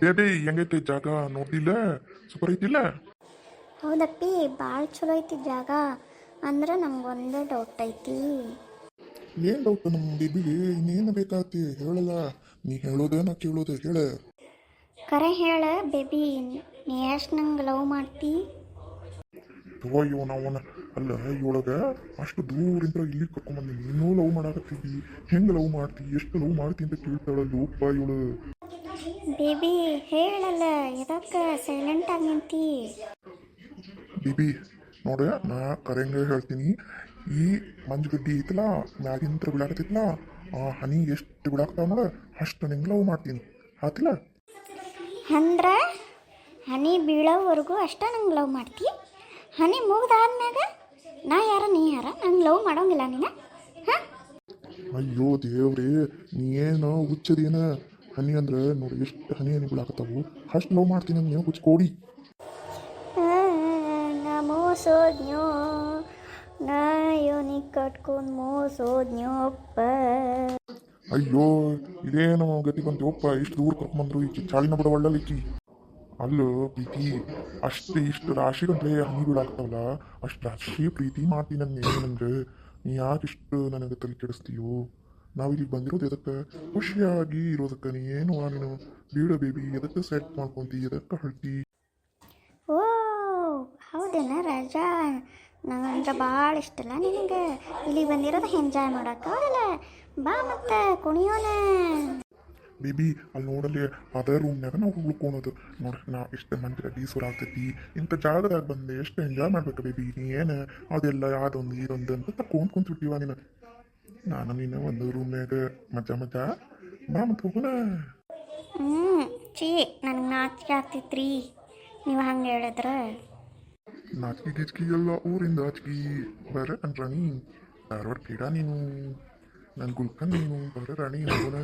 Baby ಹೆಂಗೈತಿ ಜಾಗ ನೋಡಿಲ್ಲ ಸೂಪರ್ ಐತಿಲ್ಲ? ಹೌದಪ್ಪಿ ಭಾಳ ಚಲೋ ಐತಿ ಜಾಗ. ಅಂದ್ರೆ ನಮ್ಗೊಂದೇ ಡೌಟ್ ಐತಿ. ಏನ್ ಡೌಟ್ ನಮ್ಮ ಬೇಬಿಗೆ ಇನ್ನೇನು ಬೇಕಾತಿ? ಹೇಳಲ್ಲ. ನೀ ಹೇಳೋದೇ ನಾ ಕೇಳೋದೇ ಹೇಳ. ಕರೆ ಹೇಳ ಬೇಬಿ ನೀ ಎಷ್ಟು ನಂಗೆ ಲವ್ ಮಾಡ್ತಿ? ತಗೋ ಇವನ ಅವನ. ಅಲ್ಲ ಇವಳಗ ಅಷ್ಟು ದೂರಿಂದ ಇಲ್ಲಿ ಕರ್ಕೊಂಬಂದಿ ನೀನು ಲವ್ ಮಾಡಾಕತ್ತಿದ್ದಿ ಹೆಂಗ್ ಲವ್ ಮಾಡ್ತಿ? ಎಷ್ಟು ಲವ್ ಮಾಡ್ತಿ ಅಂತ ಕೇಳ್ತಾಳಲ್ಲ ಒಪ್ಪ ಇವಳು. ಬೇಬಿ ಹೇಳಲ್ಲ ಎದಕ್ಕೆ ಸೈಲೆಂಟ್ ಆಗಿ ನಿಂತಿ? ಬಿಬಿ ನೋಡ ನಾ ಕರೆಂಗ ಹೇಳ್ತೀನಿ. ಈ ಮಂಜುಗಡ್ಡಿ ಐತಲ್ಲ ಮ್ಯಾಗಿಂತ್ರ ಬಿಡಾಕತ್ತೈತಲ್ಲ ಆ ಹನಿ ಎಷ್ಟು ಬಿಡಾಕ್ತಾವ ನೋಡ ಅಷ್ಟು ನಿಂಗೆ ಲವ್ ಮಾಡ್ತೀನಿ. ಆತಿಲ್ಲ? ಅಂದ್ರೆ ಹನಿ ಬೀಳೋವರೆಗೂ ಅಷ್ಟ ನಂಗೆ ಲವ್ ಮಾಡ್ತಿ. ಹನಿ ಮುಗ್ದಾದ್ಮ್ಯಾಗ ನಾ ಯಾರ ನೀ ಯಾರ ನಂಗೆ ಲವ್ ಮಾಡೋಂಗಿಲ್ಲ ನೀನ? ಹಾಂ? ಅಯ್ಯೋ ದೇವ್ರಿ ನೀ ಏನು ಹುಚ್ಚದೇನ? ಹನಿ ಅಂದ್ರೆ ನೋಡಿ ಎಷ್ಟು ಹನಿ ಹನಿಗಳಾಗತ್ತವು ಅಷ್ಟು ಲವ್ ಮಾಡ್ತೀನಿ ಅಂತ ನೀವು ಹುಚ್ಕೋಡಿ ಕೋಡಿ ಮೋಸೋದ್ನೋ ನಾ ಯೋನಿ ಕಟ್ಕೊಂಡು ಮೋಸೋದ್ನೋಪ್ಪ ಅಯ್ಯೋ ಇದೇನು ಗತಿ ಬಂತೀವಪ್ಪ ಇಷ್ಟು ದೂರ ಕರ್ಕೊಂಬಂದ್ರು ಈಕಿ ಚಾಳಿನ ಬಿಡವಳ್ಳಲ್ಲ ಈಕಿ. ಅಲ್ಲೋ ಪ್ರೀತಿ ಅಷ್ಟು ಇಷ್ಟು ರಾಶಿ ಗಂಟ್ಲೆ ಹನಿಗಳಾಗ್ತಾವಲ್ಲ ಅಷ್ಟು ರಾಶಿ ಪ್ರೀತಿ ಮಾಡ್ತೀನಿ ನನ್ನ ಏನಂದ್ರೆ ನೀ ಯಾಕೆ ಇಷ್ಟು ನನಗೆ ತಲೆ ಕೆಡಿಸ್ತೀಯೋ? ನಾವಿಲ್ಲಿ ಬಂದಿರೋದು ಎದಕ್ಕೆ? ಖುಷಿಯಾಗಿ ಇರೋದಕ್ಕೆ ನೀ ಏನು ನೀನು ಬೀಡ ಬೇಬಿ ಎದಕ್ಕೆ ಸೆಟ್ ಮಾಡ್ಕೊಂತಿ ಎದಕ್ಕೆ ಹಳ್ತಿ ಓ ಹೌದೇನ ರಾಜಾ? ನಂಗಂದ್ರೆ ಭಾಳ ಇಷ್ಟಲ್ಲ ನಿನಗೆ? ಇಲ್ಲಿ ಬಂದಿರೋದು ಎಂಜಾಯ್ ಮಾಡೋಕೆ. ಹೌದಲ್ಲ ಬಾ ಮತ್ತೆ ಕುಣಿಯೋಣ. ಬೇಬಿ ಅಲ್ಲಿ ನೋಡಲ್ಲಿ ಅದೇ ರೂಮ್ನಾಗ ನಾವು ಉಳ್ಕೊಳೋದು ನೋಡ್ರಿ ನಾ ಎಷ್ಟು ಮಂದಿ ಅಡಿ ಸುರ ಆಗ್ತೈತಿ. ಇಂಥ ಜಾಗದಾಗ ಬಂದೆ ಎಷ್ಟು ಎಂಜಾಯ್ ಮಾಡ್ಬೇಕು ಬೇಬಿ ನೀ ಏನು? ಅದೆಲ್ಲ ಅದೊಂದು ಇದೊಂದು ಅಂತ ತಕೊಂಡ್ ಬಿಟ್ಟಿವ ನೀನು. ನಾನು ನಿನ್ನ ಒಂದು ರೂಮ್ನಾಗ ಮಜಾ ಮಜಾ. ಬಾ ಮತ್ತೆ ಹೋಗೋಣ. ಹ್ಞೂ ಚೀ ನನಗೆ ನಾಚಿಕೆ ಆಗ್ತೈತ್ರಿ. ನೀವು ಹಂಗೆ ಹೇಳಿದ್ರೆ? ನಾಚಿಕೆ ಗಿಚ್ಕಿ ಎಲ್ಲ ಊರಿಂದ ಆಚಿಕಿ ಬರ ನನ್ ರಾಣಿ. ಧಾರವಾಡ ಪೀಡ ನೀನು. ನನ್ನ ಗುಲ್ಕನ್ ನೀನು. ಬರ ರಾಣಿ ಹೋಗೋಣ.